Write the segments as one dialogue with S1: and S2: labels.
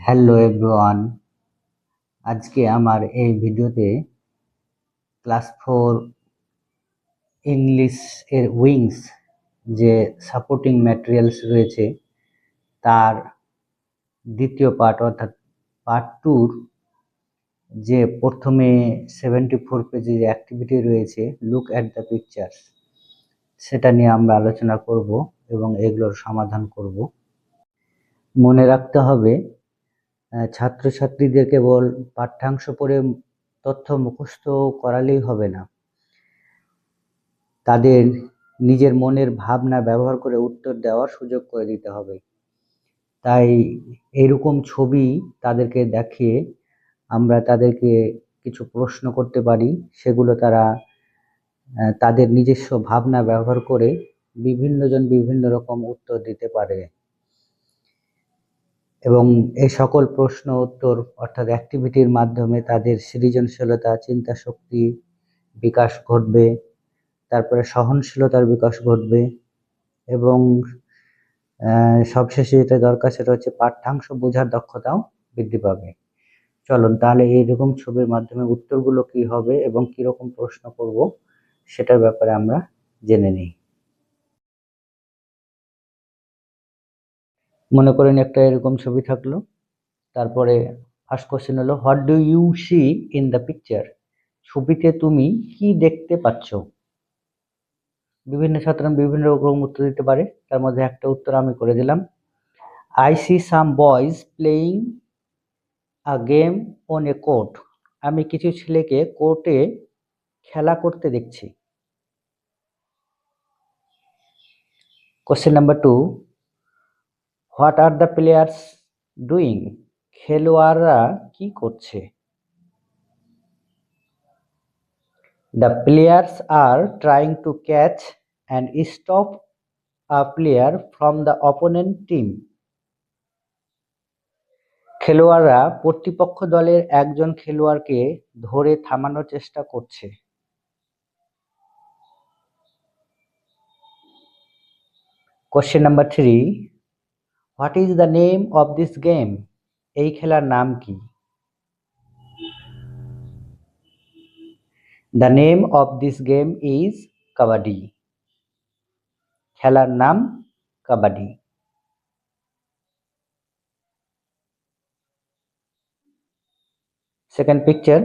S1: Hello everyone. আজকে আমার এই ভিডিওতে ক্লাস ফোর ইংলিশ এর উইংস যে সাপোর্টিং ম্যাটেরিয়ালস রয়েছে, তার দ্বিতীয় পার্ট অর্থাৎ পার্ট টুর যে প্রথমে সেভেন্টি ফোর পেজের অ্যাক্টিভিটি রয়েছে লুক অ্যাট দ্য পিকচার্স সেটা নিয়ে আমরা আলোচনা করব এবং এগুলোর সমাধান করব। মনে রাখতে হবে ছাত্রছাত্রীদের কেবল পাঠ্যাংশ পড়ে তথ্য মুখস্থ করালেই হবে না। তাদের নিজের মনের ভাবনা ব্যবহার করে উত্তর দেওয়ার সুযোগ করে দিতে হবে। তাই এরকম ছবি তাদেরকে দেখিয়ে আমরা তাদেরকে কিছু প্রশ্ন করতে পারি। সেগুলো তারা তাদের নিজস্ব ভাবনা ব্যবহার করে বিভিন্নজন বিভিন্ন রকম উত্তর দিতে পারে। এবং এই সকল প্রশ্ন, উত্তর অর্থাৎ অ্যাক্টিভিটির মাধ্যমে তাদের সৃজনশীলতা চিন্তা শক্তি বিকাশ ঘটবে, তারপরে সহনশীলতার বিকাশ ঘটবে এবং সবশেষে যেটা দরকার সেটা হচ্ছে পাঠ্যাংশ বোঝার দক্ষতাও বৃদ্ধি পাবে। চলুন তাহলে এইরকম ছবির মাধ্যমে উত্তরগুলো কি হবে এবং কীরকম প্রশ্ন করব সেটার ব্যাপারে আমরা জেনে নিই। মনে করেন একটা এরকম ছবি থাকল। তারপরে ফার্স্ট কোশ্চেন হলো what do you see in the picture ছবিতে তুমি কি দেখতে পাচ্ছ? বিভিন্ন ছাত্র বিভিন্ন রকম উত্তর দিতে পারে। তার মধ্যে একটা উত্তর আমি করে দিলাম। I see some boys playing a game on a court আমি কিছু ছেলেকে কোর্টে খেলা করতে দেখছি। Question number two what are the players doing খেলোয়াড়রা কি করছে? The players are trying to catch and stop a player from the opponent team খেলোয়াড়রা প্রতিপক্ষ দলের একজন খেলোয়াড়কে ধরে থামানোর চেষ্টা করছে। Question number three what is the name of this game এই খেলার নাম কি? The name of this game is kabaddi খেলার নাম kabaddi second picture.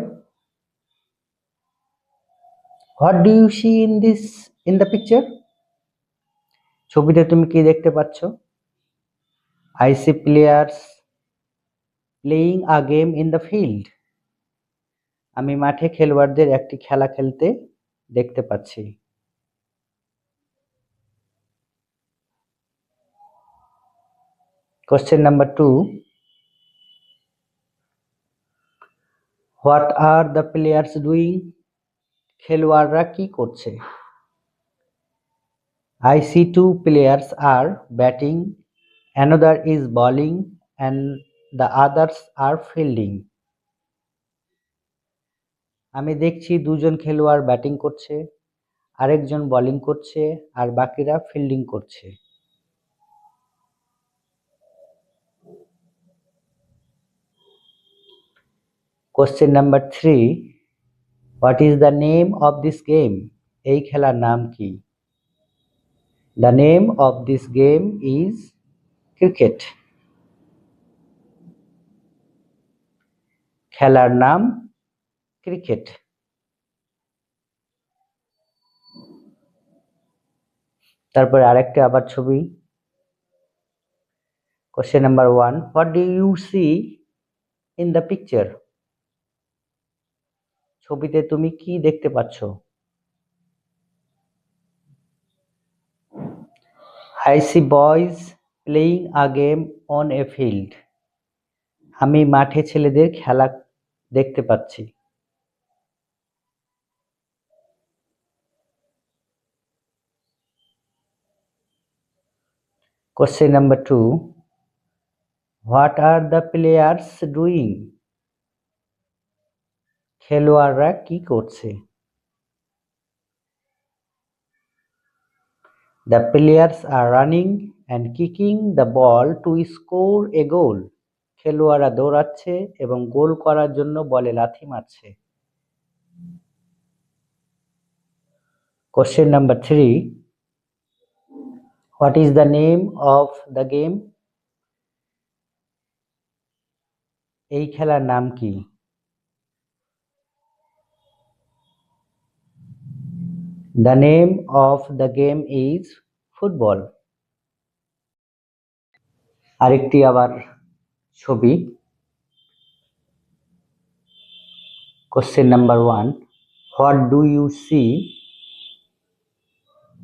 S1: What do you see in this, in the picture? ছবিতে তুমি কি দেখতে পাচ্ছ? I see players playing a game in the field আমি মাঠে খেলোয়াড়দের একটি খেলা খেলতে দেখতে পাচ্ছি। Question number two what are the players doing খেলোয়াড়রা কি করছে? I see two players are batting, another is bowling, and the others are fielding. আমি দেখছি দুজন খেলোয়াড় ব্যাটিং করছে আরেকজন বোলিং করছে আর বাকিরা ফিল্ডিং করছে। Question number three what is the name of this game এই খেলার নাম কি? The name of this game is cricket. খেলার নাম ক্রিকেট। তারপরে আরেকটা আবার ছবি। Question number one what do you see in the picture ছবিতে তুমি কি দেখতে পাচ্ছ? I see boys playing a game on a field আমি মাঠে ছেলেদের খেলা দেখতে পাচ্ছি। Question number two what are the players doing খেলোয়াড়রা কি করছে? The players are running. And kicking the ball to score a goal খেলোয়াড়রা দৌড়াচ্ছে এবং গোল করার জন্য বলে লাথি মারছে। Question number three what is the name of the game এই খেলার নাম কি? The name of the game is football আরেকটি আবার ছবি। Question number one what do you see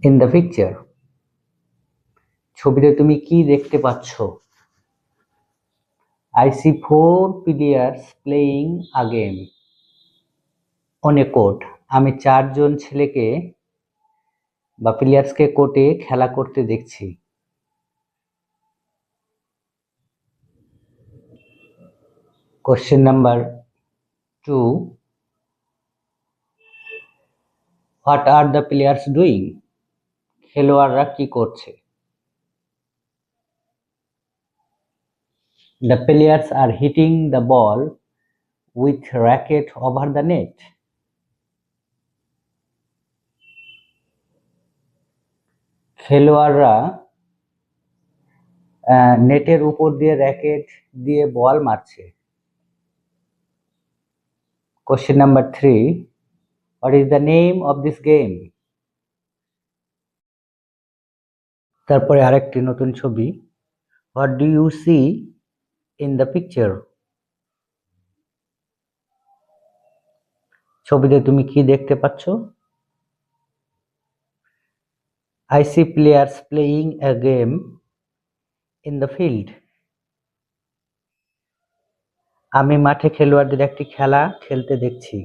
S1: in the picture ছবিতে তুমি কি দেখতে পাচ্ছ? I see four players playing a game on court আমি চারজন ছেলেকে বা প্লেয়ার্সকে কোর্টে খেলা করতে দেখছি। Question number two what are the players doing খেলোয়াড়রা কি করছে? The players are hitting the ball with racket over the net খেলোয়াড়রা নেটের উপর দিয়ে র্যাকেট দিয়ে বল মারছে। Question number three what is the name of this game তারপরে আরেকটি নতুন ছবি। What do you see in the picture ছবিতে তুমি কি দেখতে পাচ্ছ? I see players playing a game in the field. আমি মাঠে খেলোয়াড়দের একটি খেলা খেলতে দেখছি।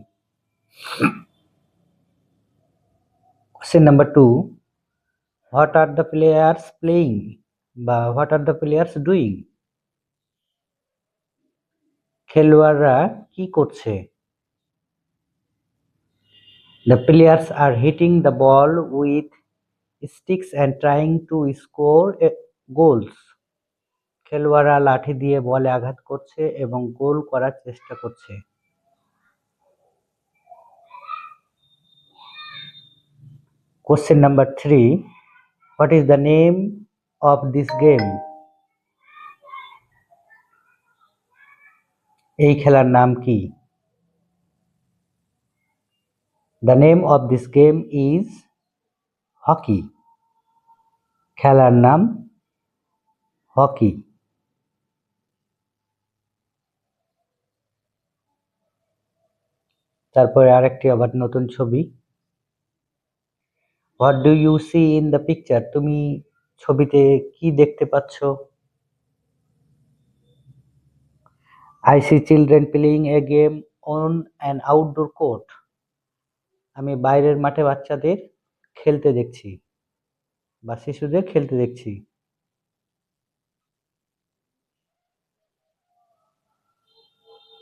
S1: Question number two what are the players playing বা what are the players doing খেলোয়াড়রা কি করছে? The players are hitting the ball with sticks and trying to score goals খেলোয়াড়রা লাঠি দিয়ে বলে আঘাত করছে এবং গোল করার চেষ্টা করছে। Question number three what is the name of this game এই খেলার নাম কি? The name of this game is hockey খেলার নাম হকি তারপরে আরেকটি আবার নতুন ছবি। What do you see in the picture তুমি ছবিতে কি দেখতে পাচ্ছ? I see children playing a game on an outdoor court আমি বাইরের মাঠে বাচ্চাদের খেলতে দেখছি বা শিশুদের খেলতে দেখছি।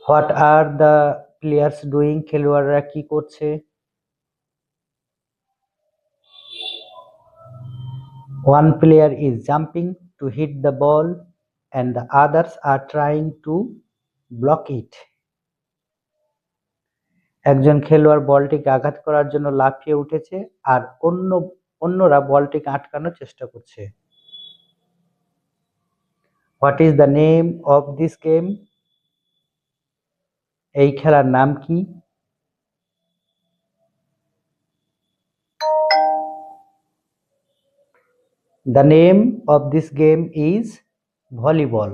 S1: What are the players doing খেলোয়াড়রা কি করছে? One player is jumping to hit the ball and the others are trying to block it একজন খেলোয়াড় বলটিকে আঘাত করার জন্য লাফিয়ে উঠেছে আর অন্য, অন্যরা বলটিকে আটকানোর চেষ্টা করছে। What is the name of this game এই খেলার নাম কি? The name of this game is volleyball